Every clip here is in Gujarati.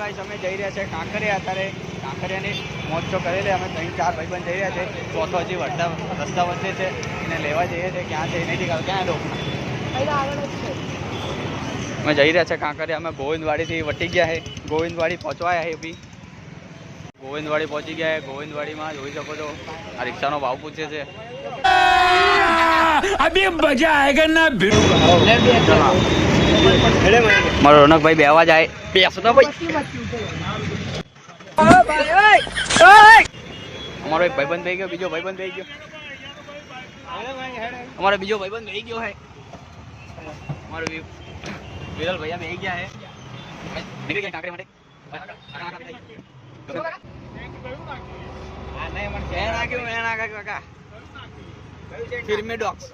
ગાઈસ અમે જઈ રહ્યા છે કાંકરિયા. અત્યારે કાંકરિયાની તો કરેલી અમે ત્રણ ચાર ભાઈબંધ જઈ રહ્યા છે ચોથો હજી વડતા રસ્તા વચ્ચે છે એને લેવા જઈએ છીએ ક્યાં જઈ નથી ક્યાં લોકો અમે જઈ રહ્યા છે કાંકરિયા અમે ગોવિંદવાડીથી વટી ગયા છે ગોવિંદવાડી પહોંચવાયા છે બી ગોવિંદવાડી પહોંચી ગયા છે ગોવિંદવાડીમાં જોઈ શકો છો આ રિક્ષાનો ભાવ પૂછે છે. अभी मजा आएगा ना भिड़ू મારો રોનકભાઈ બે અવાજ આવે બેસો તો ભાઈ અમારો એક ભાઈબંધ થઈ ગયો બીજો ભાઈબંધ થઈ ગયો અમારો બીજો ભાઈબંધ થઈ ગયો હે અમારો વી- વિરલ ભૈયા બેહી ગયા હે નીકળી ગયા કાંકરી માટે આ નહીં, મને મેં નાખ્યું, મેં નાખ્યું, કાકા ફિલ્મી ડોગ્સ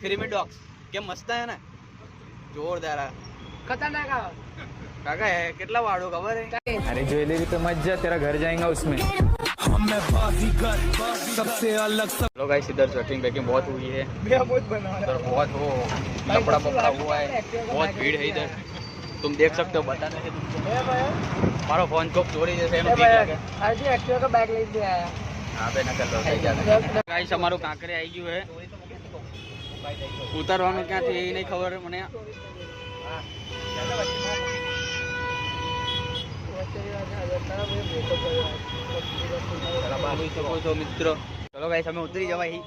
ફિલ્મી ડોગ્સ કેમ મસ્ત હે ને જોરદાર આ. કાકા હે કેટલા વાળો ખબર હે अरे ज्वेलरी पे मत जा तेरा घर जाएगा उसमें लोग गाइस इधर ट्रैकिंग बैकिंग बहुत हुई है इधर बहुत वो कपड़ा पपड़ा हुआ है बहुत भीड़ है इधर तुम देख सकते हो बता नहीं तुमको મારો ફોન કોક ચોરી જશે એનું બીક લાગે હા બે નકલ લો થઈ જાય ગાઈસ અમારું કાંકરે આવી ગયું હે. ઉતારવાનું ક્યાં એ નહીં ખબર મને. ચલો ગાઈસ અમે ઉતરી જવાય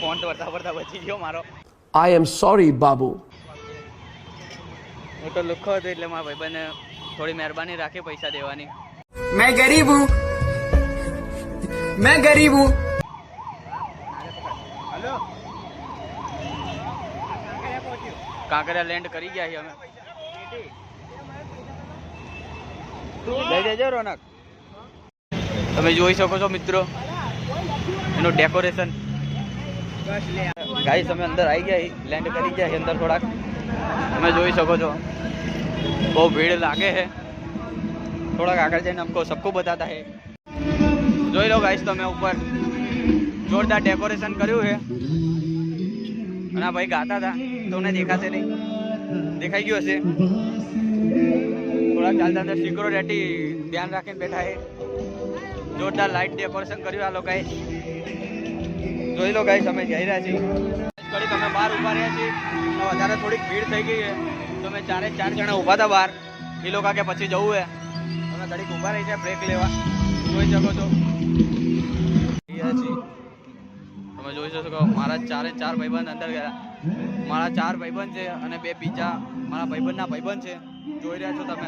ફોન તો વરતા વરતા બચી ગયો મારો. આઈ એમ સોરી બાબુ હું તો લુખો હતો એટલે મારા ભાઈબંધને થોડી મહેરબાની રાખે પૈસા દેવાની. મેં ગરીબ હું. मैं गरीब हूँ કાંકરિયા લેન્ડ કરી ગયા છીએ અમે લઈ જજો રોનક તમે જોઈ શકો છો મિત્રો એનું ડેકોરેશન ગાઈસ અમે અંદર આવી ગયા છીએ લેન્ડ કરી ગયા છીએ અંદર થોડાક તમે જોઈ શકો છો બહુ ભીડ લાગે છે થોડાક આગળ જઈને हमको सबको बताता है જોઈ લો ગાઈશ તમે ઉપર. જોરદાર ડેકોરેશન કર્યું છે. અને ભાઈ ગાતા હતા. તમને દેખાશે નહીં. દેખાઈ ગયું હશે. થોડાક ચાલતા અંદર સિક્યોરિટી ધ્યાન રાખીને બેઠા છે. જોરદાર લાઇટ ડેકોરેશન કર્યું આ લોકોએ. જોઈ લો ગાઈશ અમે જઈ રહ્યા છીએ. ઘડીક તમે બહાર ઊભા રહ્યા છીએ. વધારે થોડીક ભીડ થઈ ગઈ છે. તો અમે ચારે ચાર જણા ઊભા હતા બહાર. એ લોકો કે પછી જવું છે. અમે ઘડીક ઊભા રહી છે બ્રેક લેવા. જોઈ શકો છો. જોઈ શકો છો મારા ચારે ચાર ભાઈબંધ અંદર ગયા મારા ચાર ભાઈબંધ છે અને બે બીજા મારા ભાઈબંધના ભાઈબંધ છે જોઈ રહ્યા છો તમે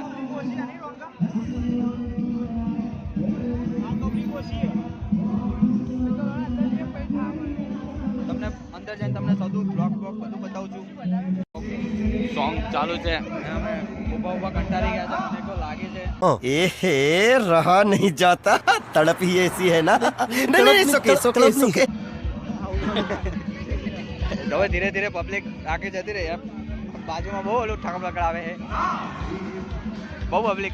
તમને અંદર જઈને તમને બધું બ્લોક બ્લોક બધું બતાવું છું સોંગ ચાલુ છે અને અમે ઊભા ઊભા કંટાળી ગયા છે મને તો લાગે છે एहे रहा नहीं जाता तड़प ही ऐसी है ना नहीं नहीं सुके सुके सुके હવે ધીરે ધીરે પબ્લિક આગળ જતી રહી બાજુમાં બહુ ઓલું ઠકબકડ આવે છે. બહુ પબ્લિક